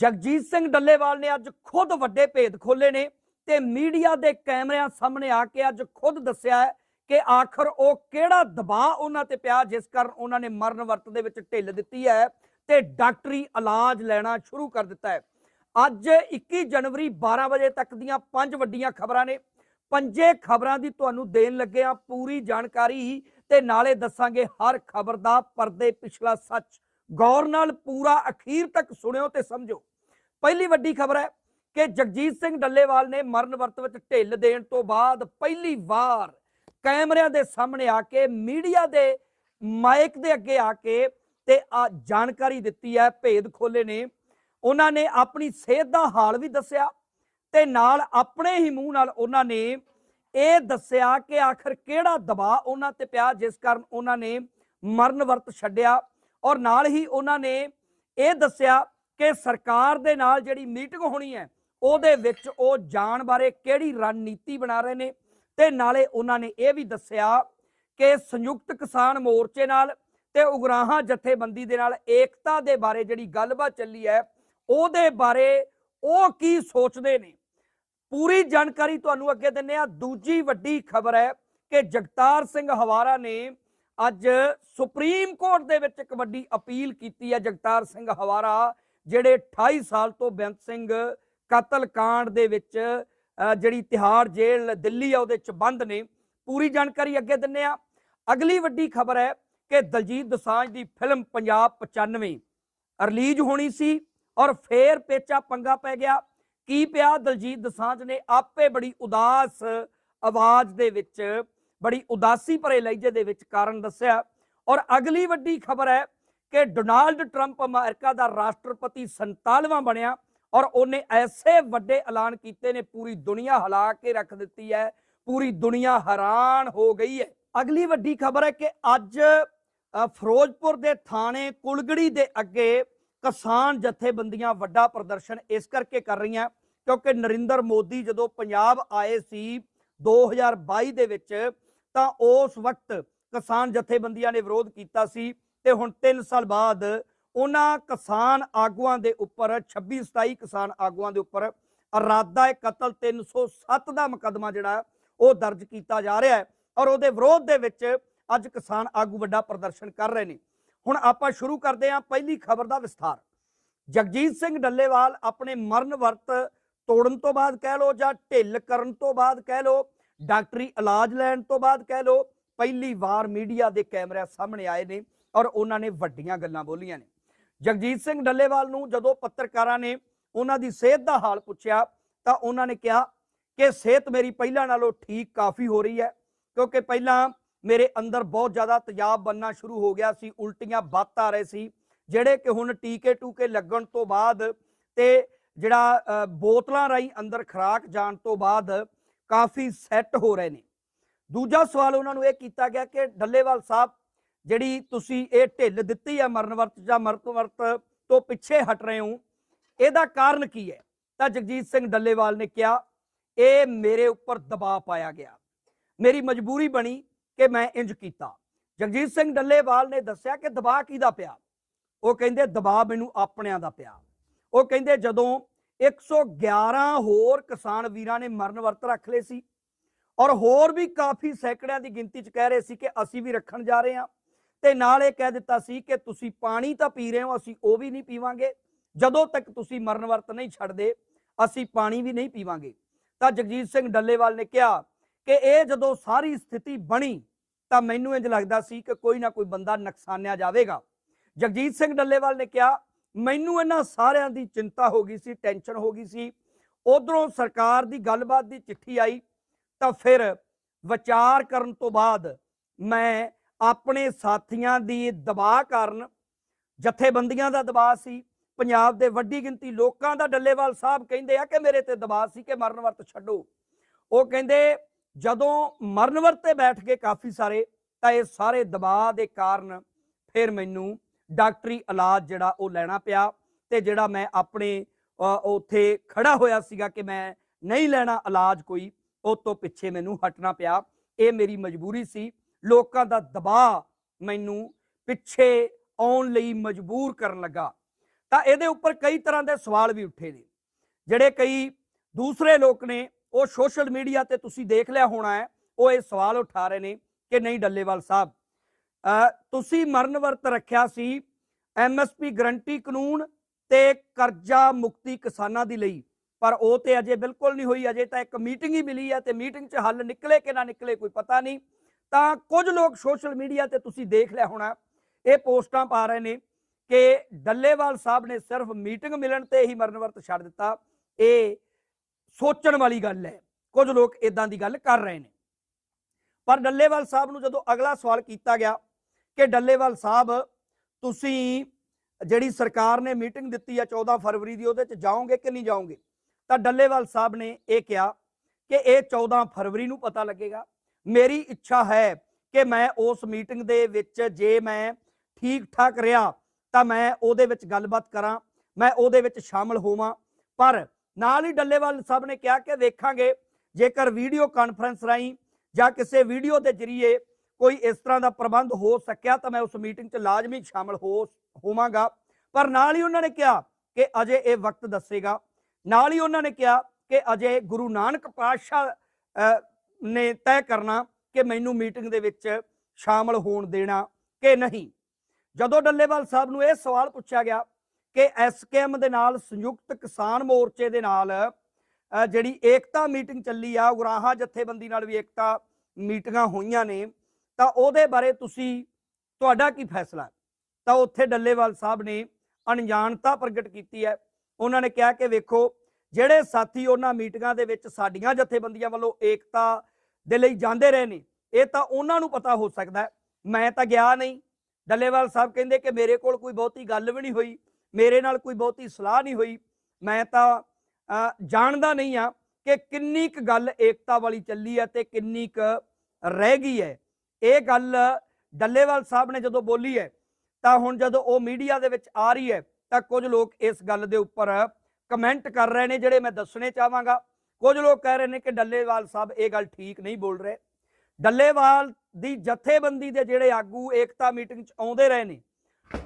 ਜਗਜੀਤ ਸਿੰਘ ਡੱਲੇਵਾਲ ਨੇ ਅੱਜ ਖੁਦ ਵੱਡੇ ਭੇਦ ਖੋਲੇ ਨੇ ਤੇ ਮੀਡੀਆ ਦੇ ਕੈਮਰਿਆਂ ਸਾਹਮਣੇ ਆ ਕੇ ਅੱਜ ਖੁਦ ਦੱਸਿਆ ਹੈ ਕਿ ਆਖਰ ਉਹ ਕਿਹੜਾ ਦਬਾਅ ਉਹਨਾਂ ਤੇ ਪਿਆ ਜਿਸ ਕਾਰਨ ਉਹਨਾਂ ਨੇ ਮਰਨ ਵਰਤ ਦੇ ਵਿੱਚ ਢਿੱਲ ਦਿੱਤੀ ਹੈ ਤੇ ਡਾਕਟਰੀ ਇਲਾਜ ਲੈਣਾ ਸ਼ੁਰੂ ਕਰ ਦਿੱਤਾ ਹੈ। ਅੱਜ 21 ਜਨਵਰੀ 12 ਵਜੇ ਤੱਕ ਦੀਆਂ ਪੰਜ ਵੱਡੀਆਂ ਖਬਰਾਂ ਨੇ। ਪੰਜੇ ਖਬਰਾਂ ਦੀ ਤੁਹਾਨੂੰ ਦੇਣ ਲੱਗੇ ਆ ਪੂਰੀ ਜਾਣਕਾਰੀ ਤੇ ਨਾਲੇ ਦੱਸਾਂਗੇ ਹਰ ਖਬਰ ਦਾ ਪਰਦੇ ਪਿਛਲਾ ਸੱਚ। ਗੌਰ ਨਾਲ ਪੂਰਾ ਅਖੀਰ ਤੱਕ ਸੁਣਿਓ ਤੇ ਸਮਝੋ। ਪਹਿਲੀ ਵੱਡੀ ਖਬਰ ਹੈ ਕਿ ਜਗਜੀਤ ਸਿੰਘ ਡੱਲੇਵਾਲ ਨੇ ਮਰਨ ਵਰਤ ਵਿੱਚ ਢਿੱਲ ਦੇਣ ਤੋਂ ਬਾਅਦ ਪਹਿਲੀ ਵਾਰ ਕੈਮਰਿਆਂ ਦੇ ਸਾਹਮਣੇ ਆ ਕੇ, ਮੀਡੀਆ ਦੇ ਮਾਈਕ ਦੇ ਅੱਗੇ ਆ ਕੇ ਤੇ ਆ ਜਾਣਕਾਰੀ ਦਿੱਤੀ ਹੈ, ਭੇਦ ਖੋਲੇ ਨੇ। ਉਹਨਾਂ ਨੇ ਆਪਣੀ ਸਿਹਤ ਦਾ ਹਾਲ ਵੀ ਦੱਸਿਆ ਤੇ ਨਾਲ ਆਪਣੇ ਹੀ ਮੂੰਹ ਨਾਲ ਉਹਨਾਂ ਨੇ ਇਹ ਦੱਸਿਆ ਕਿ ਆਖਰ ਕਿਹੜਾ ਦਬਾਅ ਉਹਨਾਂ ਤੇ ਪਿਆ, ਜਿਸ ਕਾਰਨ ਉਹਨਾਂ ਨੇ ਮਰਨ ਵਰਤ ਛੱਡਿਆ। ਔਰ ਨਾਲ ਹੀ ਉਹਨਾਂ ਨੇ ਇਹ ਦੱਸਿਆ ਕਿ ਸਰਕਾਰ ਦੇ ਨਾਲ ਜਿਹੜੀ ਮੀਟਿੰਗ ਹੋਣੀ ਹੈ, ਉਹਦੇ ਵਿੱਚ ਉਹ ਜਾਣ ਬਾਰੇ ਕਿਹੜੀ ਰਣਨੀਤੀ ਬਣਾ ਰਹੇ ਨੇ ਤੇ ਨਾਲੇ ਉਹਨਾਂ ਨੇ ਇਹ ਵੀ ਦੱਸਿਆ ਕਿ ਸੰਯੁਕਤ ਕਿਸਾਨ ਮੋਰਚੇ ਨਾਲ ਤੇ ਉਗਰਾਹਾਂ ਜਥੇਬੰਦੀ ਦੇ ਨਾਲ ਏਕਤਾ ਦੇ ਬਾਰੇ ਜਿਹੜੀ ਗੱਲਬਾਤ ਚੱਲੀ ਹੈ, ਉਹਦੇ ਬਾਰੇ ਉਹ ਕੀ ਸੋਚਦੇ ਨੇ? ਪੂਰੀ ਜਾਣਕਾਰੀ ਤੁਹਾਨੂੰ ਅੱਗੇ ਦਿੰਨੇ ਆ ਦੂਜੀ ਵੱਡੀ ਖਬਰ ਹੈ ਕਿ ਜਗਤਾਰ ਸਿੰਘ ਹਵਾਰਾ ਨੇ ਅੱਜ ਸੁਪਰੀਮ ਕੋਰਟ ਦੇ ਵਿੱਚ ਇੱਕ ਵੱਡੀ ਅਪੀਲ ਕੀਤੀ ਹੈ ਜਗਤਾਰ ਸਿੰਘ ਹਵਾਰਾ, ਜਿਹੜੇ 28 ਸਾਲ ਤੋਂ ਬੇਅੰਤ ਸਿੰਘ ਕਤਲ ਕਾਂਡ ਦੇ ਵਿੱਚ ਜਿਹੜੀ ਤਿਹਾੜ ਜੇਲ੍ਹ ਦਿੱਲੀ ਆ ਉਹਦੇ ਚ ਬੰਦ ਨੇ। ਪੂਰੀ ਜਾਣਕਾਰੀ ਅੱਗੇ ਦਿੰਨੇ ਆ। ਅਗਲੀ ਵੱਡੀ ਖਬਰ ਹੈ ਕਿ ਦਲਜੀਤ ਦਸਾਂਝ ਦੀ ਫਿਲਮ ਪੰਜਾਬ 95 ਰਿਲੀਜ਼ ਹੋਣੀ ਸੀ ਔਰ ਫੇਰ ਪੇਚਾ ਪੰਗਾ ਪੈ ਗਿਆ। ਕੀ ਪਿਆ ਦਲਜੀਤ ਦਸਾਂਝ ਨੇ ਆਪੇ ਬੜੀ ਉਦਾਸ ਆਵਾਜ਼ ਦੇ ਵਿੱਚ ਬੜੀ ਉਦਾਸੀ ਭਰੇ ਲਹਿਜੇ ਦੇ ਵਿੱਚ ਕਾਰਨ ਦੱਸਿਆ। ਔਰ ਅਗਲੀ ਵੱਡੀ ਖਬਰ ਹੈ ਕਿ ਡੋਨਾਲਡ ਟਰੰਪ ਅਮਰੀਕਾ ਦਾ ਰਾਸ਼ਟਰਪਤੀ 47ਵਾਂ ਬਣਿਆ ਔਰ ਉਹਨੇ ਐਸੇ ਵੱਡੇ ਐਲਾਨ ਕੀਤੇ ਨੇ, ਪੂਰੀ ਦੁਨੀਆ ਹਿਲਾ ਕੇ ਰੱਖ ਦਿੱਤੀ ਹੈ, ਪੂਰੀ ਦੁਨੀਆ ਹੈਰਾਨ ਹੋ ਗਈ ਹੈ। ਅਗਲੀ ਵੱਡੀ ਖਬਰ ਹੈ ਕਿ ਅੱਜ ਫਿਰੋਜ਼ਪੁਰ ਦੇ ਥਾਣੇ ਕੁਲਗੜੀ ਦੇ ਅੱਗੇ ਕਿਸਾਨ ਜਥੇਬੰਦੀਆਂ ਵੱਡਾ ਪ੍ਰਦਰਸ਼ਨ ਇਸ ਕਰਕੇ ਕਰ ਰਹੀਆਂ ਕਿਉਂਕਿ ਨਰਿੰਦਰ ਮੋਦੀ ਜਦੋਂ ਪੰਜਾਬ ਆਏ ਸੀ 2022 ਦੇ ਵਿੱਚ ਤਾਂ ਉਸ ਵਕਤ ਕਿਸਾਨ ਜਥੇਬੰਦੀਆਂ ਨੇ ਵਿਰੋਧ ਕੀਤਾ ਸੀ ਤੇ ਹੁਣ 3 ਸਾਲ ਬਾਅਦ ਉਹਨਾਂ ਕਿਸਾਨ ਆਗੂਆਂ ਦੇ ਉੱਪਰ 26 27 ਕਿਸਾਨ ਆਗੂਆਂ ਦੇ ਉੱਪਰ ਇਰਾਦਾ ਕਤਲ 307 ਦਾ ਮੁਕੱਦਮਾ ਜਿਹੜਾ ਉਹ ਦਰਜ ਕੀਤਾ ਜਾ ਰਿਹਾ ਹੈ ਔਰ ਉਹਦੇ ਵਿਰੋਧ ਦੇ ਵਿੱਚ ਅੱਜ ਕਿਸਾਨ ਆਗੂ ਵੱਡਾ ਪ੍ਰਦਰਸ਼ਨ ਕਰ ਰਹੇ ਨੇ। ਹੁਣ ਆਪਾਂ ਸ਼ੁਰੂ ਕਰਦੇ ਹਾਂ ਪਹਿਲੀ ਖਬਰ ਦਾ ਵਿਸਥਾਰ। ਜਗਜੀਤ ਸਿੰਘ ਡੱਲੇਵਾਲ ਆਪਣੇ ਮਰਨ ਵਰਤ ਤੋੜਨ ਤੋਂ ਬਾਅਦ ਕਹਿ ਲੋ ਜਾਂ ਢਿੱਲ ਕਰਨ ਤੋਂ ਬਾਅਦ ਕਹਿ ਲੋ ਡਾਕਟਰੀ ਇਲਾਜ ਲੈਣ ਤੋਂ ਬਾਅਦ ਕਹਿ ਲੋ ਪਹਿਲੀ ਵਾਰ ਮੀਡੀਆ ਦੇ ਕੈਮਰਿਆਂ ਸਾਹਮਣੇ ਆਏ ਨੇ ਔਰ ਉਹਨਾਂ ਨੇ ਵੱਡੀਆਂ ਗੱਲਾਂ ਬੋਲੀਆਂ ਨੇ। ਜਗਜੀਤ ਸਿੰਘ ਡੱਲੇਵਾਲ ਨੂੰ ਜਦੋਂ ਪੱਤਰਕਾਰਾਂ ਨੇ ਉਹਨਾਂ ਦੀ ਸਿਹਤ ਦਾ ਹਾਲ ਪੁੱਛਿਆ, ਤਾਂ ਉਹਨਾਂ ਨੇ ਕਿਹਾ ਕਿ ਸਿਹਤ ਮੇਰੀ ਪਹਿਲਾਂ ਨਾਲੋਂ ਠੀਕ ਕਾਫੀ ਹੋ ਰਹੀ ਹੈ, ਕਿਉਂਕਿ ਪਹਿਲਾਂ ਮੇਰੇ ਅੰਦਰ ਬਹੁਤ ਜ਼ਿਆਦਾ ਤੇਜ਼ਾਬ ਬੰਨਣਾ ਸ਼ੁਰੂ ਹੋ ਗਿਆ ਸੀ, ਉਲਟੀਆਂ ਬੱਤ ਆ ਰਹੇ ਸੀ, ਜਿਹੜੇ ਕਿ ਹੁਣ ਟੀਕੇ ਟੂਕੇ ਲੱਗਣ ਤੋਂ ਬਾਅਦ ਤੇ ਜਿਹੜਾ ਬੋਤਲਾਂ ਰਾਹੀਂ ਅੰਦਰ ਖਰਾਕ ਜਾਣ ਤੋਂ ਬਾਅਦ ਕਾਫੀ ਸੈੱਟ ਹੋ ਰਹੇ ਨੇ। ਦੂਜਾ ਸਵਾਲ ਉਹਨਾਂ ਨੂੰ ਇਹ ਕੀਤਾ ਗਿਆ ਕਿ ਡੱਲੇਵਾਲ ਸਾਹਿਬ, ਜਿਹੜੀ ਤੁਸੀਂ ਇਹ ਢਿੱਲ ਦਿੱਤੀ ਹੈ ਮਰਨ ਵਰਤ ਜਾਂ ਮਰਨ ਵਰਤ ਤੋਂ ਪਿੱਛੇ ਹਟ ਰਹੇ ਹੋ, ਇਹਦਾ ਕਾਰਨ ਕੀ ਹੈ? ਤਾਂ ਜਗਜੀਤ ਸਿੰਘ ਡੱਲੇਵਾਲ ਨੇ ਕਿਹਾ, ਇਹ ਮੇਰੇ ਉੱਪਰ ਦਬਾਅ ਪਾਇਆ ਗਿਆ। ਮੇਰੀ ਮਜਬੂਰੀ ਬਣੀ ਕਿ ਮੈਂ ਇੰਜ ਕੀਤਾ। ਜਗਜੀਤ ਸਿੰਘ ਡੱਲੇਵਾਲ ਨੇ ਦੱਸਿਆ ਕਿ ਦਬਾਅ ਕਿਹਦਾ ਪਿਆ? ਉਹ ਕਹਿੰਦੇ, ਦਬਾਅ ਮੈਨੂੰ ਆਪਣਿਆਂ ਦਾ ਪਿਆ। ਉਹ ਕਹਿੰਦੇ, ਜਦੋਂ 111 ਹੋਰ ਕਿਸਾਨ ਵੀਰਾਂ ਨੇ ਮਰਨ ਵਰਤ ਰੱਖ ਲਏ ਸੀ। ਔਰ ਹੋਰ ਵੀ ਕਾਫੀ ਸੈਂਕੜਿਆਂ ਦੀ ਗਿਣਤੀ ਚ ਕਹਿ ਰਹੇ ਸੀ ਕਿ ਅਸੀਂ ਵੀ ਰੱਖਣ ਜਾ ਰਹੇ ਹਾਂ। ਤੇ ਨਾਲ ਇਹ ਕਹਿ ਦਿੱਤਾ ਸੀ ਕਿ ਤੁਸੀਂ ਪਾਣੀ ਤਾਂ ਪੀ ਰਹੇ ਹੋ, ਅਸੀਂ ਉਹ ਵੀ ਨਹੀਂ ਪੀਵਾਂਗੇ। ਜਦੋਂ ਤੱਕ ਤੁਸੀਂ ਮਰਨ ਵਰਤ ਨਹੀਂ ਛੱਡਦੇ, ਅਸੀਂ ਪਾਣੀ ਵੀ ਨਹੀਂ ਪੀਵਾਂਗੇ। ਤਾਂ ਜਗਜੀਤ ਸਿੰਘ ਡੱਲੇਵਾਲ ਨੇ ਕਿਹਾ ਕਿ ਇਹ ਜਦੋਂ ਸਾਰੀ ਸਥਿਤੀ ਬਣੀ, ਤਾਂ ਮੈਨੂੰ ਇੰਜ ਲੱਗਦਾ ਸੀ ਕਿ ਕੋਈ ਨਾ ਕੋਈ ਬੰਦਾ ਨੁਕਸਾਨਿਆ ਜਾਵੇਗਾ। ਜਗਜੀਤ ਸਿੰਘ ਡੱਲੇਵਾਲ ਨੇ ਕਿਹਾ ਮੈਨੂੰ ਇਹਨਾਂ ਸਾਰਿਆਂ ਦੀ ਚਿੰਤਾ ਹੋ ਗਈ ਸੀ, ਟੈਨਸ਼ਨ ਹੋ ਗਈ ਸੀ। ਉਧਰੋਂ ਸਰਕਾਰ ਦੀ ਗੱਲਬਾਤ ਦੀ ਚਿੱਠੀ ਆਈ ਤਾਂ ਫਿਰ ਵਿਚਾਰ ਕਰਨ ਤੋਂ ਬਾਅਦ ਮੈਂ ਆਪਣੇ ਸਾਥੀਆਂ ਦੀ ਦਬਾਅ ਕਾਰਨ ਜਥੇਬੰਦੀਆਂ ਦਾ ਦਬਾਅ ਸੀ। ਪੰਜਾਬ ਦੇ ਵੱਡੀ ਗਿਣਤੀ ਲੋਕਾਂ ਦਾ ਡੱਲੇਵਾਲ ਸਾਹਿਬ ਕਹਿੰਦੇ ਆ ਕਿ ਮੇਰੇ ਤੇ ਦਬਾਅ ਸੀ ਕਿ ਮਰਨ ਵਰਤ ਛੱਡੋ। ਉਹ ਕਹਿੰਦੇ, ਜਦੋਂ ਮਰਨ ਵਰਤ ਤੇ ਬੈਠ ਗਏ ਕਾਫੀ ਸਾਰੇ ਤਾਂ ਇਹ ਸਾਰੇ ਦਬਾਅ ਦੇ ਕਾਰਨ ਫਿਰ ਮੈਨੂੰ ਡਾਕਟਰੀ ਇਲਾਜ ਜਿਹੜਾ ਉਹ ਲੈਣਾ ਪਿਆ ਤੇ ਜਿਹੜਾ ਮੈਂ ਆਪਣੇ ਉੱਥੇ ਖੜਾ ਹੋਇਆ ਸੀਗਾ ਕਿ ਮੈਂ ਨਹੀਂ ਲੈਣਾ ਇਲਾਜ ਕੋਈ, ਉਹ ਤੋਂ ਪਿੱਛੇ ਮੈਨੂੰ ਹਟਣਾ ਪਿਆ। ਇਹ ਮੇਰੀ ਮਜਬੂਰੀ ਸੀ। ਲੋਕਾਂ ਦਾ ਦਬਾਅ ਮੈਨੂੰ ਪਿੱਛੇ ਆਉਣ ਲਈ ਮਜਬੂਰ ਕਰਨ ਲੱਗਾ। ਤਾਂ ਇਹਦੇ ਉੱਪਰ ਕਈ ਤਰ੍ਹਾਂ ਦੇ ਸਵਾਲ ਵੀ ਉੱਠੇ ਨੇ। ਜਿਹੜੇ ਕਈ ਦੂਸਰੇ ਲੋਕ ਨੇ, ਉਹ ਸੋਸ਼ਲ ਮੀਡੀਆ ਤੇ ਤੁਸੀਂ ਦੇਖ ਲਿਆ ਹੋਣਾ ਹੈ, ਉਹ ਇਹ ਸਵਾਲ ਉਠਾ ਰਹੇ ਨੇ ਕਿ ਨਹੀਂ ਡੱਲੇਵਾਲ ਸਾਹਿਬ ਤੁਸੀਂ ਮਰਨ ਵਰਤ ਰੱਖਿਆ ਸੀ ਐਮਐਸਪੀ ਗਰੰਟੀ ਕਾਨੂੰਨ ਤੇ ਕਰਜ਼ਾ ਮੁਕਤੀ ਕਿਸਾਨਾਂ ਦੀ ਲਈ, ਪਰ ਉਹ ਤੇ ਅਜੇ ਬਿਲਕੁਲ ਨਹੀਂ ਹੋਈ, ਅਜੇ ਤਾਂ ਇੱਕ ਮੀਟਿੰਗ ਹੀ ਮਿਲੀ ਹੈ ਤੇ ਮੀਟਿੰਗ 'ਚ ਹੱਲ ਨਿਕਲੇ ਕਿ ਨਾ ਨਿਕਲੇ ਕੋਈ ਪਤਾ ਨਹੀਂ। ਤਾਂ ਕੁਝ ਲੋਕ ਸੋਸ਼ਲ ਮੀਡੀਆ ਤੇ ਤੁਸੀਂ ਦੇਖ ਲਿਆ ਹੋਣਾ, ਇਹ ਪੋਸਟਾਂ ਪਾ ਰਹੇ ਨੇ ਕਿ ਡੱਲੇਵਾਲ ਸਾਹਿਬ ਨੇ ਸਿਰਫ ਮੀਟਿੰਗ ਮਿਲਣ ਤੇ ਹੀ ਮਰਨ ਵਰਤ ਛੱਡ ਦਿੱਤਾ। ਇਹ ਸੋਚਣ ਵਾਲੀ ਗੱਲ ਹੈ, ਕੁਝ ਲੋਕ ਇਦਾਂ ਦੀ ਗੱਲ ਕਰ ਰਹੇ ਨੇ। ਪਰ ਡੱਲੇਵਾਲ ਸਾਹਿਬ ਨੂੰ ਜਦੋਂ ਅਗਲਾ ਸਵਾਲ ਕੀਤਾ ਗਿਆ ਕਿ ਡੱਲੇਵਾਲ ਸਾਹਿਬ, ਤੁਸੀਂ ਜਿਹੜੀ ਸਰਕਾਰ ਨੇ ਮੀਟਿੰਗ ਦਿੱਤੀ ਆ 14 ਫਰਵਰੀ ਦੀ, ਉਹਦੇ ਚ ਜਾਓਗੇ ਕਿ ਨਹੀਂ ਜਾਓਗੇ? ਤਾਂ ਡੱਲੇਵਾਲ ਸਾਹਿਬ ਨੇ ਇਹ ਕਿਹਾ ਕਿ ਇਹ 14 ਫਰਵਰੀ ਨੂੰ ਪਤਾ ਲੱਗੇਗਾ। ਮੇਰੀ ਇੱਛਾ ਹੈ ਕਿ ਮੈਂ ਉਸ ਮੀਟਿੰਗ ਦੇ ਵਿੱਚ ਜੇ ਮੈਂ ਠੀਕ ਠਾਕ ਰਿਹਾ, ਤਾਂ ਮੈਂ ਉਹਦੇ ਵਿੱਚ ਗੱਲਬਾਤ ਕਰਾਂ, ਮੈਂ ਉਹਦੇ ਵਿੱਚ ਸ਼ਾਮਲ ਹੋਵਾਂ। ਪਰ ਨਾਲ ਹੀ ਡੱਲੇਵਾਲ ਸਾਹਿਬ ਨੇ ਕਿਹਾ ਕਿ ਵੇਖਾਂਗੇ, ਜੇਕਰ ਵੀਡੀਓ ਕਾਨਫਰੰਸ ਰਾਹੀਂ ਜਾਂ ਕਿਸੇ ਵੀਡੀਓ ਦੇ ਜ਼ਰੀਏ ਕੋਈ ਇਸ ਤਰ੍ਹਾਂ ਦਾ ਪ੍ਰਬੰਧ ਹੋ ਸਕਿਆ ਤਾਂ ਮੈਂ ਉਸ ਮੀਟਿੰਗ 'ਚ ਲਾਜ਼ਮੀ ਸ਼ਾਮਲ ਹੋ ਹੋਵਾਂਗਾ। ਪਰ ਨਾਲ ਹੀ ਉਹਨਾਂ ਨੇ ਕਿਹਾ ਕਿ ਅਜੇ ਇਹ ਵਕਤ ਦੱਸੇਗਾ। ਨਾਲ ਹੀ ਉਹਨਾਂ ਨੇ ਕਿਹਾ ਕਿ ਅਜੇ ਗੁਰੂ ਨਾਨਕ ਪਾਤਸ਼ਾਹ ਨੇ ਤੈਅ ਕਰਨਾ ਕਿ ਮੈਨੂੰ ਮੀਟਿੰਗ ਦੇ ਵਿੱਚ ਸ਼ਾਮਲ ਹੋਣ ਦੇਣਾ ਕਿ ਨਹੀਂ। ਜਦੋਂ ਡੱਲੇਵਾਲ ਸਾਹਿਬ ਨੂੰ ਇਹ ਸਵਾਲ ਪੁੱਛਿਆ ਗਿਆ ਕਿ ਐਸਕੇਐਮ ਦੇ ਨਾਲ ਸੰਯੁਕਤ ਕਿਸਾਨ ਮੋਰਚੇ ਦੇ ਨਾਲ ਜਿਹੜੀ ਏਕਤਾ ਮੀਟਿੰਗ ਚੱਲੀ ਆ, ਉਗਰਾਹਾਂ ਜਥੇਬੰਦੀ ਨਾਲ ਵੀ ਏਕਤਾ ਮੀਟਿੰਗਾਂ ਹੋਈਆਂ ਨੇ ਤਾਂ ਉਹਦੇ ਬਾਰੇ ਤੁਸੀਂ ਤੁਹਾਡਾ ਕੀ ਫੈਸਲਾ ਤਾਂ ਉੱਥੇ ਡੱਲੇਵਾਲ ਸਾਹਿਬ ਨੇ ਅਣਜਾਣਤਾ ਪ੍ਰਗਟ ਕੀਤੀ ਹੈ। ਉਹਨਾਂ ਨੇ ਕਿਹਾ ਕਿ ਵੇਖੋ, ਜਿਹੜੇ ਸਾਥੀ ਉਹਨਾਂ ਮੀਟਿੰਗਾਂ ਦੇ ਵਿੱਚ ਸਾਡੀਆਂ ਜਥੇਬੰਦੀਆਂ ਵੱਲੋਂ ਏਕਤਾ ਦੇ ਲਈ ਜਾਂਦੇ ਰਹੇ ਨੇ, ਇਹ ਤਾਂ ਉਹਨਾਂ ਨੂੰ ਪਤਾ ਹੋ ਸਕਦਾ ਮੈਂ ਤਾਂ ਗਿਆ ਨਹੀਂ। ਡੱਲੇਵਾਲ ਸਾਹਿਬ ਕਹਿੰਦੇ ਕਿ ਮੇਰੇ ਕੋਲ ਕੋਈ ਬਹੁਤੀ ਗੱਲ ਵੀ ਨਹੀਂ ਹੋਈ, ਮੇਰੇ ਨਾਲ ਕੋਈ ਬਹੁਤੀ ਸਲਾਹ ਨਹੀਂ ਹੋਈ। ਮੈਂ ਤਾਂ ਜਾਣਦਾ ਨਹੀਂ ਆ ਕਿ ਕਿੰਨੀ ਕੁ ਗੱਲ ਏਕਤਾ ਵਾਲੀ ਚੱਲੀ ਹੈ ਤੇ ਕਿੰਨੀ ਕੁ ਰਹਿ ਗਈ ਹੈ। ਇਹ ਗੱਲ ਡੱਲੇਵਾਲ ਸਾਹਿਬ ਨੇ ਜਦੋਂ ਬੋਲੀ ਹੈ, ਤਾਂ ਹੁਣ ਜਦੋਂ ਉਹ ਮੀਡੀਆ ਦੇ ਵਿੱਚ ਆ ਰਹੀ ਹੈ, ਤਾਂ ਕੁਝ ਲੋਕ ਇਸ ਗੱਲ ਦੇ ਉੱਪਰ ਕਮੈਂਟ ਕਰ ਰਹੇ ਨੇ, ਜਿਹੜੇ ਮੈਂ ਦੱਸਣੇ ਚਾਹਾਂਗਾ। ਕੁਝ ਲੋਕ ਕਹਿ ਰਹੇ ਨੇ ਕਿ ਡੱਲੇਵਾਲ ਸਾਹਿਬ ਇਹ ਗੱਲ ਠੀਕ ਨਹੀਂ ਬੋਲ ਰਹੇ। ਡੱਲੇਵਾਲ ਦੀ ਜਥੇਬੰਦੀ ਦੇ ਜਿਹੜੇ ਆਗੂ ਏਕਤਾ ਮੀਟਿੰਗ 'ਚ ਆਉਂਦੇ ਰਹੇ ਨੇ,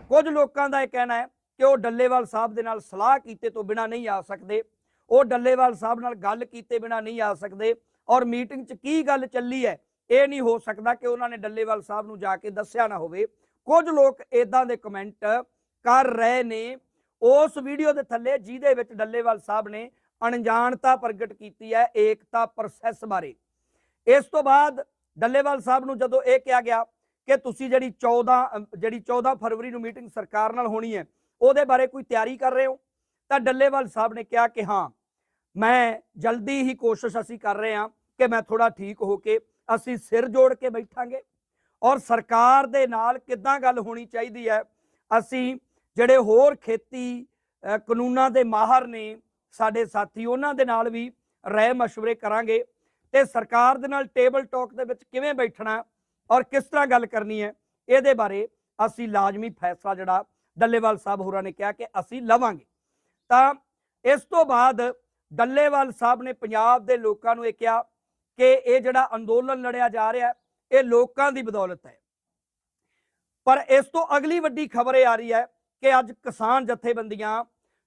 ਕੁਝ ਲੋਕਾਂ ਦਾ ਇਹ ਕਹਿਣਾ ਹੈ ਕਿ ਉਹ ਡੱਲੇਵਾਲ ਸਾਹਿਬ ਦੇ ਨਾਲ ਸਲਾਹ ਕੀਤੇ ਤੋਂ ਬਿਨਾ ਨਹੀਂ ਆ ਸਕਦੇ। ਉਹ ਡੱਲੇਵਾਲ ਸਾਹਿਬ ਨਾਲ ਗੱਲ ਕੀਤੇ ਬਿਨਾ ਨਹੀਂ ਆ ਸਕਦੇ। ਔਰ ਮੀਟਿੰਗ 'ਚ ਕੀ ਗੱਲ ਚੱਲੀ ਹੈ ਇਹ ਨਹੀਂ ਹੋ ਸਕਦਾ ਕਿ ਉਹਨਾਂ ਨੇ ਡੱਲੇਵਾਲ ਸਾਹਿਬ ਨੂੰ ਜਾ ਕੇ ਦੱਸਿਆ ਨਾ ਹੋਵੇ। ਕੁਝ ਲੋਕ ਇਦਾਂ ਦੇ ਕਮੈਂਟ ਕਰ ਰਹੇ ਨੇ। ਉਸ ਵੀਡੀਓ ਦੇ ਥੱਲੇ ਜਿਹਦੇ ਵਿੱਚ ਡੱਲੇਵਾਲ ਸਾਹਿਬ ਨੇ ਅਣਜਾਣਤਾ ਪ੍ਰਗਟ ਕੀਤੀ ਹੈ, ਏਕਤਾ ਪ੍ਰੋਸੈਸ ਬਾਰੇ। ਇਸ ਤੋਂ ਬਾਅਦ ਡੱਲੇਵਾਲ ਸਾਹਿਬ ਨੂੰ ਜਦੋਂ ਇਹ ਕਿਹਾ ਗਿਆ ਕਿ ਤੁਸੀਂ ਜਿਹੜੀ 14 ਜਿਹੜੀ 14 ਫਰਵਰੀ ਨੂੰ ਮੀਟਿੰਗ ਸਰਕਾਰ ਨਾਲ ਹੋਣੀ ਹੈ, ਉਹਦੇ ਬਾਰੇ ਕੋਈ ਤਿਆਰੀ ਕਰ ਰਹੇ ਹੋ? ਤਾਂ ਡੱਲੇਵਾਲ ਸਾਹਿਬ ਨੇ ਕਿਹਾ ਕਿ ਹਾਂ, ਮੈਂ ਜਲਦੀ ਹੀ ਕੋਸ਼ਿਸ਼ ਅਸੀਂ ਕਰ ਰਹੇ ਹਾਂ ਕਿ ਮੈਂ ਥੋੜਾ ਠੀਕ ਹੋ ਕੇ ਅਸੀਂ ਸਿਰ ਜੋੜ ਕੇ ਬੈਠਾਂਗੇ ਔਰ ਸਰਕਾਰ ਦੇ ਨਾਲ ਕਿੱਦਾਂ ਗੱਲ ਹੋਣੀ ਚਾਹੀਦੀ ਹੈ? ਅਸੀਂ ਜਿਹੜੇ ਹੋਰ ਖੇਤੀ ਕਾਨੂੰਨਾਂ ਦੇ ਮਾਹਰ ਨੇ, ਸਾਡੇ ਸਾਥੀ ਉਹਨਾਂ ਦੇ ਨਾਲ ਵੀ ਰਾਏ ਮਸ਼ਵਰੇ ਕਰਾਂਗੇ ਤੇ ਸਰਕਾਰ ਦੇ ਨਾਲ ਟੇਬਲ ਟਾਕ ਦੇ ਵਿੱਚ ਕਿਵੇਂ ਬੈਠਣਾ ਔਰ ਕਿਸ ਤਰ੍ਹਾਂ ਗੱਲ ਕਰਨੀ ਹੈ, ਇਹਦੇ ਬਾਰੇ ਅਸੀਂ ਲਾਜ਼ਮੀ ਫੈਸਲਾ ਜਿਹੜਾ ਡੱਲੇਵਾਲ ਸਾਹਿਬ ਹੋਰਾਂ ਨੇ ਕਿਹਾ ਕਿ ਅਸੀਂ ਲਵਾਂਗੇ। ਤਾਂ ਇਸ ਤੋਂ ਬਾਅਦ ਡੱਲੇਵਾਲ ਸਾਹਿਬ ਨੇ ਪੰਜਾਬ ਦੇ ਲੋਕਾਂ ਨੂੰ ਇਹ ਕਿਹਾ ਕਿ ਇਹ ਜਿਹੜਾ ਅੰਦੋਲਨ ਲੜਿਆ ਜਾ ਰਿਹਾ ਇਹ ਲੋਕਾਂ ਦੀ ਬਦੌਲਤ ਹੈ। ਪਰ ਇਸ ਤੋਂ ਅਗਲੀ ਵੱਡੀ ਖਬਰ ਇਹ ਆ ਰਹੀ ਹੈ ਕਿ ਅੱਜ ਕਿਸਾਨ ਜਥੇਬੰਦੀਆਂ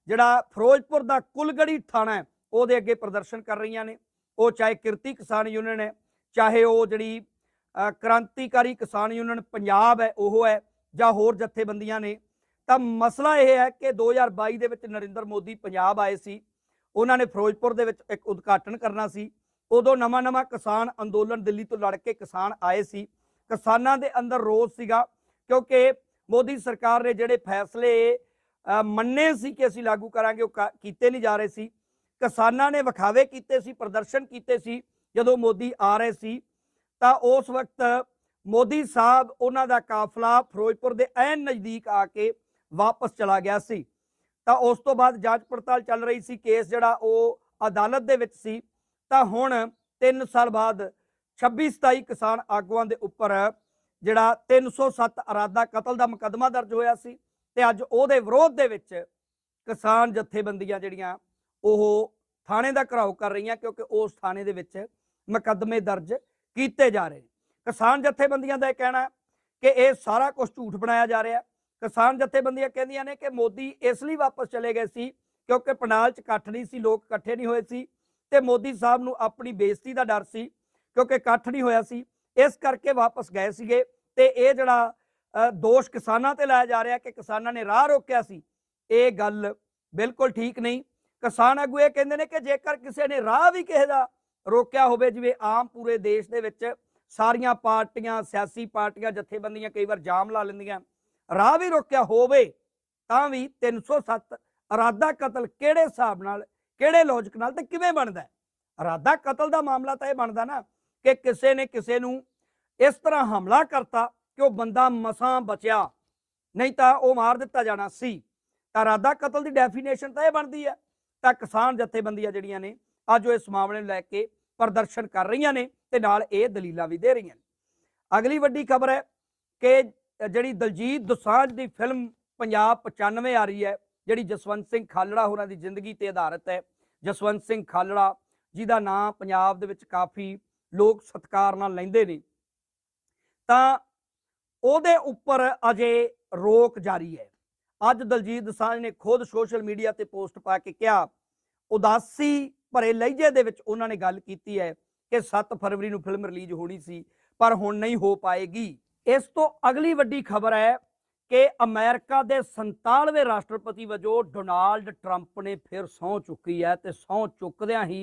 ਜਿਹੜਾ ਫਿਰੋਜ਼ਪੁਰ ਦਾ ਕੁਲਗੜੀ ਥਾਣਾ ਹੈ, ਉਹਦੇ ਅੱਗੇ ਪ੍ਰਦਰਸ਼ਨ ਕਰ ਰਹੀਆਂ ਨੇ। ਉਹ ਚਾਹੇ ਕਿਰਤੀ ਕਿਸਾਨ ਯੂਨੀਅਨ ਹੈ, ਚਾਹੇ ਉਹ ਜਿਹੜੀ ਕ੍ਰਾਂਤੀਕਾਰੀ ਕਿਸਾਨ ਯੂਨੀਅਨ ਪੰਜਾਬ ਹੈ, ਉਹ ਹੈ ਜਾਂ ਹੋਰ ਜਥੇਬੰਦੀਆਂ ਨੇ, ਤਾਂ ਮਸਲਾ ਇਹ ਹੈ ਕਿ 2022 ਦੇ ਵਿੱਚ ਨਰਿੰਦਰ ਮੋਦੀ ਪੰਜਾਬ ਆਏ ਸੀ। ਉਹਨਾਂ ਨੇ ਫਿਰੋਜ਼ਪੁਰ ਦੇ ਵਿੱਚ ਇੱਕ ਉਦਘਾਟਨ ਕਰਨਾ ਸੀ। ਉਦੋਂ ਨਵਾਂ ਨਵਾਂ ਕਿਸਾਨ ਅੰਦੋਲਨ ਦਿੱਲੀ ਤੋਂ ਲੜ ਕੇ ਕਿਸਾਨ ਆਏ ਸੀ। ਕਿਸਾਨਾਂ ਦੇ ਅੰਦਰ ਰੋਸ ਸੀਗਾ ਕਿਉਂਕਿ ਮੋਦੀ ਸਰਕਾਰ ਨੇ ਜਿਹੜੇ ਫੈਸਲੇ ਮੰਨੇ ਸੀ ਕਿ ਅਸੀਂ ਲਾਗੂ ਕਰਾਂਗੇ, ਉਹ ਕ- ਕੀਤੇ ਨਹੀਂ ਜਾ ਰਹੇ ਸੀ। ਕਿਸਾਨਾਂ ਨੇ ਵਿਖਾਵੇ ਕੀਤੇ ਸੀ, ਪ੍ਰਦਰਸ਼ਨ ਕੀਤੇ ਸੀ, ਜਦੋਂ ਮੋਦੀ ਆ ਰਹੇ ਸੀ, ਤਾਂ ਉਸ ਵਕਤ ਮੋਦੀ ਸਾਹਿਬ ਉਹਨਾਂ ਦਾ ਕਾਫਲਾ ਫਿਰੋਜ਼ਪੁਰ ਦੇ ਐਨ ਨਜ਼ਦੀਕ ਆ ਕੇ ਵਾਪਸ ਚਲਾ ਗਿਆ ਸੀ। ਤਾਂ ਉਸ ਤੋਂ ਬਾਅਦ ਜਾਂਚ ਪੜਤਾਲ ਚੱਲ ਰਹੀ ਸੀ, ਕੇਸ ਜਿਹੜਾ ਉਹ ਅਦਾਲਤ ਦੇ ਵਿੱਚ ਸੀ। ਤਾਂ ਹੁਣ 3 ਸਾਲ ਬਾਅਦ 26 27 ਕਿਸਾਨ ਆਗੂਆਂ ਦੇ ਉੱਪਰ ਜਿਹੜਾ 307 ਅਰਾਦਾ ਕਤਲ ਦਾ ਮੁਕੱਦਮਾ ਦਰਜ ਹੋਇਆ ਸੀ ਤੇ ਅੱਜ ਉਹਦੇ ਵਿਰੋਧ ਦੇ ਵਿੱਚ ਕਿਸਾਨ ਜਥੇਬੰਦੀਆਂ ਜਿਹੜੀਆਂ ਉਹ ਥਾਣੇ ਦਾ ਘਰਾਓ ਕਰ ਰਹੀਆਂ ਕਿਉਂਕਿ ਉਸ ਥਾਣੇ ਦੇ ਵਿੱਚ ਮੁਕੱਦਮੇ ਦਰਜ ਕੀਤੇ ਜਾ ਰਹੇ ਨੇ। ਕਿਸਾਨ ਜਥੇਬੰਦੀਆਂ ਦਾ ਇਹ ਕਹਿਣਾ ਕਿ ਇਹ ਸਾਰਾ ਕੁਝ ਝੂਠ ਬਣਾਇਆ ਜਾ ਰਿਹਾ ਕਿਸਾਨ ਜਥੇਬੰਦੀਆਂ ਕਹਿੰਦੀਆਂ ਨੇ ਕਿ ਮੋਦੀ ਇਸ ਲਈ ਵਾਪਸ ਚਲੇ ਗਏ ਸੀ ਕਿਉਂਕਿ ਪੰਡਾਲ 'ਚ ਇਕੱਠ ਨਹੀਂ ਸੀ, ਲੋਕ ਇਕੱਠੇ ਨਹੀਂ ਹੋਏ ਸੀ। ਤੇ ਮੋਦੀ ਸਾਹਿਬ ਨੂੰ ਆਪਣੀ ਬੇਇੱਜ਼ਤੀ ਦਾ ਡਰ ਸੀ, ਕਿਉਂਕਿ ਇਕੱਠ ਨਹੀਂ ਹੋਇਆ ਸੀ। ਇਸ ਕਰਕੇ ਵਾਪਸ ਗਏ ਸੀਗੇ ਤੇ ਇਹ ਜਿਹੜਾ ਦੋਸ਼ ਕਿਸਾਨਾਂ ਤੇ ਲਾਇਆ ਜਾ ਰਿਹਾ ਕਿ ਕਿਸਾਨਾਂ ਨੇ ਰਾਹ ਰੋਕਿਆ ਸੀ, ਇਹ ਗੱਲ ਬਿਲਕੁਲ ਠੀਕ ਨਹੀਂ। ਕਿਸਾਨ ਆਗੂ ਇਹ ਕਹਿੰਦੇ ਨੇ ਕਿ ਜੇਕਰ ਕਿਸੇ ਨੇ ਰਾਹ ਵੀ ਕਿਸੇ ਦਾ ਰੋਕਿਆ ਹੋਵੇ, ਜਿਵੇਂ ਆਮ ਪੂਰੇ ਦੇਸ਼ ਦੇ ਵਿੱਚ ਸਾਰੀਆਂ ਪਾਰਟੀਆਂ, ਸਿਆਸੀ ਪਾਰਟੀਆਂ, ਜਥੇਬੰਦੀਆਂ ਕਈ ਵਾਰ ਜਾਮ ਲਾ ਲੈਂਦੀਆਂ, ਰਾਹ ਵੀ ਰੋਕਿਆ ਹੋਵੇ, ਤਾਂ ਵੀ 307 ਅਰਾਦਾ ਕਤਲ ਕਿਹੜੇ ਹਿਸਾਬ ਨਾਲ ਕਿਹੜੇ ਲੌਜੀਕ ਨਾਲ ਤੇ ਕਿਵੇਂ ਬਣਦਾ ਹੈ? ਇਰਾਦਾ ਕਤਲ ਦਾ ਮਾਮਲਾ ਤਾਂ ਇਹ ਬਣਦਾ ਨਾ ਕਿ ਕਿਸੇ ਨੇ ਕਿਸੇ ਨੂੰ ਇਸ ਤਰ੍ਹਾਂ ਹਮਲਾ ਕਰਤਾ ਕਿ ਉਹ ਬੰਦਾ ਮਸਾਂ ਬਚਿਆ, ਨਹੀਂ ਤਾਂ ਉਹ ਮਾਰ ਦਿੱਤਾ ਜਾਣਾ ਸੀ। ਤਾਂ ਇਰਾਦਾ ਕਤਲ ਦੀ ਡੈਫੀਨੇਸ਼ਨ ਤਾਂ ਇਹ ਬਣਦੀ ਹੈ। ਤਾਂ ਕਿਸਾਨ ਜਥੇਬੰਦੀਆਂ ਜਿਹੜੀਆਂ ਨੇ, ਅੱਜ ਉਹ ਇਸ ਮਾਮਲੇ ਨੂੰ ਲੈ ਕੇ ਪ੍ਰਦਰਸ਼ਨ ਕਰ ਰਹੀਆਂ ਨੇ ਤੇ ਨਾਲ ਇਹ ਦਲੀਲਾਂ ਵੀ ਦੇ ਰਹੀਆਂ ਨੇ। ਅਗਲੀ ਵੱਡੀ ਖਬਰ ਹੈ ਕਿ ਜਿਹੜੀ ਦਲਜੀਤ ਦੁਸਾਂਝ ਦੀ ਫਿਲਮ ਪੰਜਾਬ 95 ਆ ਰਹੀ ਹੈ, ਜਿਹੜੀ ਜਸਵੰਤ ਸਿੰਘ ਖਾਲੜਾ ਹੋਰਾਂ ਦੀ ਜ਼ਿੰਦਗੀ ਤੇ ਆਧਾਰਿਤ ਹੈ। ਜਸਵੰਤ ਸਿੰਘ ਖਾਲੜਾ, ਜਿਹਦਾ ਨਾਂ ਪੰਜਾਬ ਦੇ ਵਿੱਚ ਕਾਫੀ ਲੋਕ ਸਤਿਕਾਰ ਨਾਲ ਲੈਂਦੇ ਨੇ। ਤਾਂ ਉਹਦੇ ਉੱਪਰ ਅਜੇ ਰੋਕ ਜਾਰੀ ਹੈ। ਅੱਜ ਦਲਜੀਤ ਦਸਾਂਝ ਨੇ ਖੁਦ ਸੋਸ਼ਲ ਮੀਡੀਆ ਤੇ ਪੋਸਟ ਪਾ ਕੇ ਕਿਹਾ, ਉਦਾਸੀ ਭਰੇ ਲਹਿਜੇ ਦੇ ਵਿੱਚ ਉਹਨਾਂ ਨੇ ਗੱਲ ਕੀਤੀ ਹੈ ਕਿ 7 ਫਰਵਰੀ ਨੂੰ ਫਿਲਮ ਰਿਲੀਜ਼ ਹੋਣੀ ਸੀ, ਪਰ ਹੁਣ ਨਹੀਂ ਹੋ ਪਾਏਗੀ। ਇਸ ਤੋਂ ਅਗਲੀ ਵੱਡੀ ਖਬਰ ਹੈ ਕਿ ਅਮਰੀਕਾ ਦੇ 47ਵੇਂ ਰਾਸ਼ਟਰਪਤੀ ਵਜੋਂ ਡੋਨਾਲਡ ਟਰੰਪ ਨੇ ਫਿਰ ਸਹੁੰ ਚੁੱਕੀ ਹੈ ਤੇ ਸਹੁੰ ਚੁੱਕਦਿਆਂ ਹੀ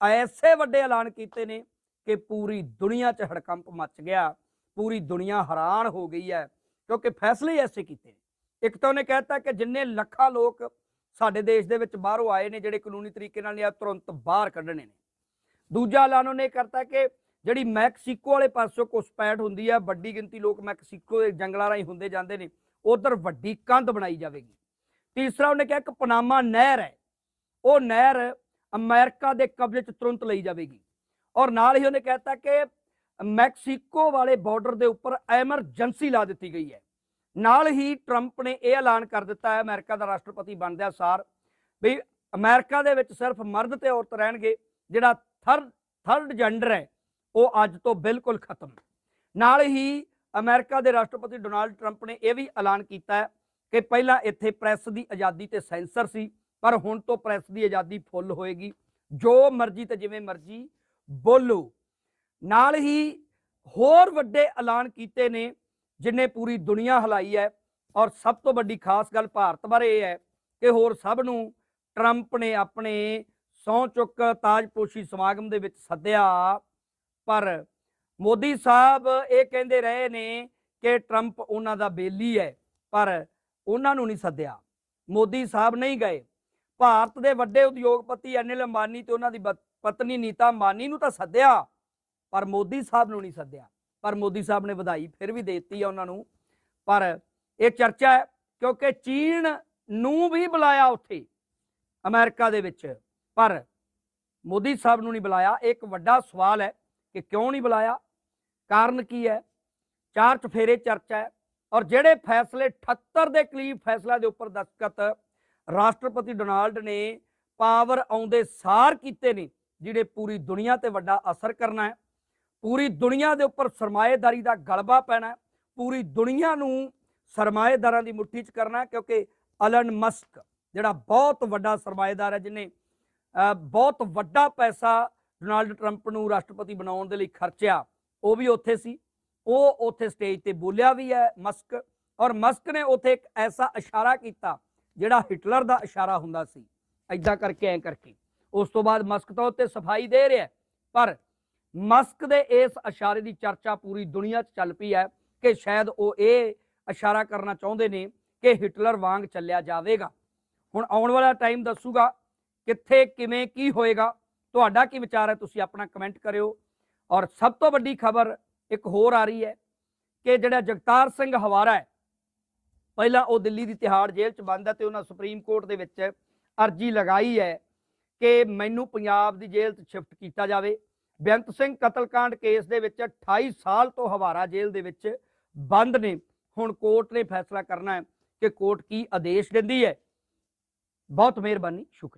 ਐਸੇ ਵੱਡੇ ਐਲਾਨ ਕੀਤੇ ਨੇ ਕਿ ਪੂਰੀ ਦੁਨੀਆ 'ਚ ਹੜਕੰਪ ਮਚ ਗਿਆ, ਪੂਰੀ ਦੁਨੀਆ ਹੈਰਾਨ ਹੋ ਗਈ ਹੈ, ਕਿਉਂਕਿ ਫੈਸਲੇ ਐਸੇ ਕੀਤੇ ਨੇ। ਇੱਕ ਤਾਂ ਉਹਨੇ ਕਹਿਤਾ ਕਿ ਜਿੰਨੇ ਲੱਖਾਂ ਲੋਕ ਸਾਡੇ ਦੇਸ਼ ਦੇ ਵਿੱਚ ਬਾਹਰੋਂ ਆਏ ਨੇ, ਜਿਹੜੇ ਕਾਨੂੰਨੀ ਤਰੀਕੇ ਨਾਲ ਨਹੀਂ ਤੁਰੰਤ ਬਾਹਰ ਕੱਢਣੇ ਨੇ। ਦੂਜਾ ਐਲਾਨ ਉਹਨੇ ਕਰਤਾ ਕਿ ਜਿਹੜੀ ਮੈਕਸੀਕੋ ਵਾਲੇ ਪਾਸੋਂ ਘੁਸਪੈਠ ਹੁੰਦੀ ਹੈ, ਵੱਡੀ ਗਿਣਤੀ ਲੋਕ ਮੈਕਸੀਕੋ ਦੇ ਜੰਗਲਾਂ ਰਾਹੀਂ ਹੁੰਦੇ ਜਾਂਦੇ ਨੇ ਉਧਰ ਵੱਡੀ ਕੰਧ ਬਣਾਈ ਜਾਵੇਗੀ। ਤੀਸਰਾ ਉਹਨੇ ਕਿਹਾ ਕਿ ਪਨਾਮਾ ਨਹਿਰ ਹੈ। ਉਹ ਨਹਿਰ ਅਮਰੀਕਾ ਦੇ ਕਬਜ਼ੇ 'ਚ ਤੁਰੰਤ ਲਈ ਜਾਵੇਗੀ। ਔਰ ਨਾਲ ਹੀ ਉਹਨੇ ਕਹਿਤਾ ਕਿ ਮੈਕਸੀਕੋ ਵਾਲੇ ਬਾਰਡਰ ਦੇ ਉੱਪਰ ਐਮਰਜੈਂਸੀ ਲਾ ਦਿੱਤੀ ਗਈ ਹੈ। ਨਾਲ ਹੀ ਟਰੰਪ ਨੇ ਇਹ ਐਲਾਨ ਕਰ ਦਿੱਤਾ ਹੈ, ਅਮਰੀਕਾ ਦਾ ਰਾਸ਼ਟਰਪਤੀ ਬਣਦਿਆਂ ਸਾਰ, ਵੀ ਅਮਰੀਕਾ ਦੇ ਵਿੱਚ ਸਿਰਫ ਮਰਦ ਤੇ ਔਰਤ ਰਹਿਣਗੇ, ਜਿਹੜਾ ਥਰਡ ਥਰਡ ਜੈਂਡਰ ਹੈ, ਉਹ ਅੱਜ ਤੋਂ ਬਿਲਕੁਲ ਖਤਮ। ਨਾਲ ਹੀ ਅਮਰੀਕਾ ਦੇ ਰਾਸ਼ਟਰਪਤੀ ਡੋਨਾਲਡ ਟਰੰਪ ਨੇ ਇਹ ਵੀ ਐਲਾਨ ਕੀਤਾ ਹੈ ਕਿ ਪਹਿਲਾਂ ਇੱਥੇ ਪ੍ਰੈਸ ਦੀ ਆਜ਼ਾਦੀ ਤੇ ਸੈਂਸਰ ਸੀ, ਪਰ ਹੁਣ ਤੋਂ ਪ੍ਰੈਸ ਦੀ ਆਜ਼ਾਦੀ ਫੁੱਲ ਹੋਏਗੀ। ਜੋ ਮਰਜ਼ੀ ਤੇ ਜਿਵੇਂ ਮਰਜ਼ੀ ਬੋਲੋ। ਨਾਲ ਹੀ ਹੋਰ ਵੱਡੇ ਐਲਾਨ ਕੀਤੇ ਨੇ, ਜਿਨੇ ਪੂਰੀ ਦੁਨੀਆ ਹਿਲਾਈ ਹੈ, ਔਰ ਸਭ ਤੋਂ ਵੱਡੀ ਖਾਸ ਗੱਲ ਭਾਰਤ ਬਾਰੇ ਇਹ ਹੈ ਕਿ ਹੋਰ ਸਭ ਨੂੰ ਟਰੰਪ ਨੇ ਆਪਣੇ ਸਹੁੰ ਚੁੱਕ ਤਾਜਪੋਸ਼ੀ ਸਮਾਗਮ ਦੇ ਵਿੱਚ ਸੱਦਿਆ, ਪਰ ਮੋਦੀ ਸਾਹਿਬ ਇਹ ਕਹਿੰਦੇ ਰਹੇ ਨੇ ਕਿ ਟਰੰਪ ਉਹਨਾਂ ਦਾ ਬੇਲੀ ਹੈ, ਪਰ ਉਹਨਾਂ ਨੂੰ ਨਹੀਂ ਸੱਦਿਆ। ਮੋਦੀ ਸਾਹਿਬ ਨਹੀਂ ਗਏ। ਭਾਰਤ ਦੇ ਵੱਡੇ ਉਦਯੋਗਪਤੀ ਅਨਿਲ ਅੰਬਾਨੀ ਤੇ ਉਹਨਾਂ ਦੀ ਬ- ਪਤਨੀ ਨੀਤਾ ਅੰਬਾਨੀ ਨੂੰ ਤਾਂ ਸੱਦਿਆ, ਪਰ ਮੋਦੀ ਸਾਹਿਬ ਨੂੰ ਨਹੀਂ ਸੱਦਿਆ। ਪਰ ਮੋਦੀ ਸਾਹਿਬ ਨੇ ਵਧਾਈ ਫਿਰ ਵੀ ਦੇ ਦਿੱਤੀ ਆ ਉਹਨਾਂ ਨੂੰ। ਪਰ ਇਹ ਚਰਚਾ ਹੈ, ਕਿਉਂਕਿ ਚੀਨ ਨੂੰ ਵੀ ਬੁਲਾਇਆ ਉੱਥੇ, ਅਮਰੀਕਾ ਦੇ ਵਿੱਚ। ਪਰ ਮੋਦੀ ਸਾਹਿਬ ਨੂੰ ਨਹੀਂ ਬੁਲਾਇਆ। ਇਹ ਇੱਕ ਵੱਡਾ ਸਵਾਲ ਹੈ ਕਿ ਕਿਉਂ ਨਹੀਂ ਬੁਲਾਇਆ? ਕਾਰਨ ਕੀ ਹੈ? ਚਾਰ ਚਫੇਰੇ ਚਰਚਾ ਹੈ ਔਰ ਜਿਹੜੇ ਫੈਸਲੇ 78 ਦੇ ਕਰੀਬ ਫੈਸਲਾ ਦੇ ਉੱਪਰ ਦਸਤਖਤ ਰਾਸ਼ਟਰਪਤੀ ਡੋਨਾਲਡ ਨੇ ਪਾਵਰ ਆਉਂਦੇ ਸਾਰ ਕੀਤੇ ਨੇ ਜਿਹੜੇ ਪੂਰੀ ਦੁਨੀਆ ਤੇ ਵੱਡਾ ਅਸਰ ਕਰਨਾ ਹੈ। ਪੂਰੀ ਦੁਨੀਆ ਦੇ ਉੱਪਰ ਸਰਮਾਏਦਾਰੀ ਦਾ ਗਲਬਾ ਪੈਣਾ ਪੂਰੀ ਦੁਨੀਆ ਨੂੰ ਸਰਮਾਏਦਾਰਾਂ ਦੀ ਮੁੱਠੀ 'ਚ ਕਰਨਾ ਕਿਉਂਕਿ ਅਲਨ ਮਸਕ ਜਿਹੜਾ ਬਹੁਤ ਵੱਡਾ ਸਰਮਾਏਦਾਰ ਹੈ ਜਿਨੇ ਬਹੁਤ ਵੱਡਾ ਪੈਸਾ ਡੋਨਾਲਡ ਟਰੰਪ ਨੂੰ ਰਾਸ਼ਟਰਪਤੀ ਬਣਾਉਣ ਦੇ ਲਈ ਖਰਚਿਆ ਉਹ ਵੀ ਉੱਥੇ ਸੀ। ਉਹ ਉੱਥੇ ਸਟੇਜ ਤੇ ਬੋਲਿਆ ਵੀ ਹੈ ਮਸਕ ਔਰ ਮਸਕ ਨੇ ਉੱਥੇ ਇੱਕ ਐਸਾ ਇਸ਼ਾਰਾ ਕੀਤਾ ਜਿਹੜਾ ਹਿਟਲਰ ਦਾ ਇਸ਼ਾਰਾ ਹੁੰਦਾ ਸੀ। ਐਦਾਂ ਕਰਕੇ, ਐਂ ਕਰਕੇ। ਉਸ ਤੋਂ ਬਾਅਦ ਮਸਕ ਤਾਂ ਉੱਤੇ ਸਫ਼ਾਈ ਦੇ ਰਿਹਾ ਪਰ ਮਸਕ ਦੇ ਇਸ ਇਸ਼ਾਰੇ ਦੀ ਚਰਚਾ ਪੂਰੀ ਦੁਨੀਆ 'ਚ ਚੱਲ ਪਈ ਹੈ ਕਿ ਸ਼ਾਇਦ ਉਹ ਇਹ ਇਸ਼ਾਰਾ ਕਰਨਾ ਚਾਹੁੰਦੇ ਨੇ ਕਿ ਹਿਟਲਰ ਵਾਂਗ ਚੱਲਿਆ ਜਾਵੇਗਾ। ਹੁਣ ਆਉਣ ਵਾਲਾ ਟਾਈਮ ਦੱਸੂਗਾ ਕਿੱਥੇ, ਕਿਵੇਂ, ਕੀ ਹੋਏਗਾ। ਤੁਹਾਡਾ ਕੀ ਵਿਚਾਰ ਹੈ? ਤੁਸੀਂ ਆਪਣਾ ਕਮੈਂਟ ਕਰਿਓ। ਔਰ ਸਭ ਤੋਂ ਵੱਡੀ ਖਬਰ ਇੱਕ ਹੋਰ ਆ ਰਹੀ ਹੈ ਕਿ ਜਿਹੜਾ ਜਗਤਾਰ ਸਿੰਘ ਹਵਾਰਾ ਹੈ, ਪਹਿਲਾਂ ਉਹ ਦਿੱਲੀ ਦੀ ਤਿਹਾੜ ਜੇਲ੍ਹ 'ਚ ਬੰਦ ਹੈ ਤੇ ਉਹਨਾਂ ਸੁਪਰੀਮ ਕੋਰਟ ਦੇ ਵਿੱਚ ਅਰਜੀ ਲਗਾਈ ਹੈ ਕਿ ਮੈਨੂੰ ਪੰਜਾਬ ਦੀ ਜੇਲ੍ਹ 'ਚ ਸ਼ਿਫਟ ਕੀਤਾ ਜਾਵੇ। ਬੇਅੰਤ ਸਿੰਘ ਕਤਲकांड ਕੇਸ ਦੇ ਵਿੱਚ 28 ਸਾਲ ਤੋਂ ਹਵਾਰਾ ਜੇਲ੍ਹ ਦੇ ਵਿੱਚ ਬੰਦ ਨੇ। ਹੁਣ ਕੋਰਟ ਨੇ ਫੈਸਲਾ ਕਰਨਾ ਹੈ ਕਿ ਕੋਰਟ ਕੀ ਆਦੇਸ਼ ਦਿੰਦੀ ਹੈ। ਬਹੁਤ ਮਿਹਰਬਾਨੀ, ਸ਼ੁਕਰੀਆ।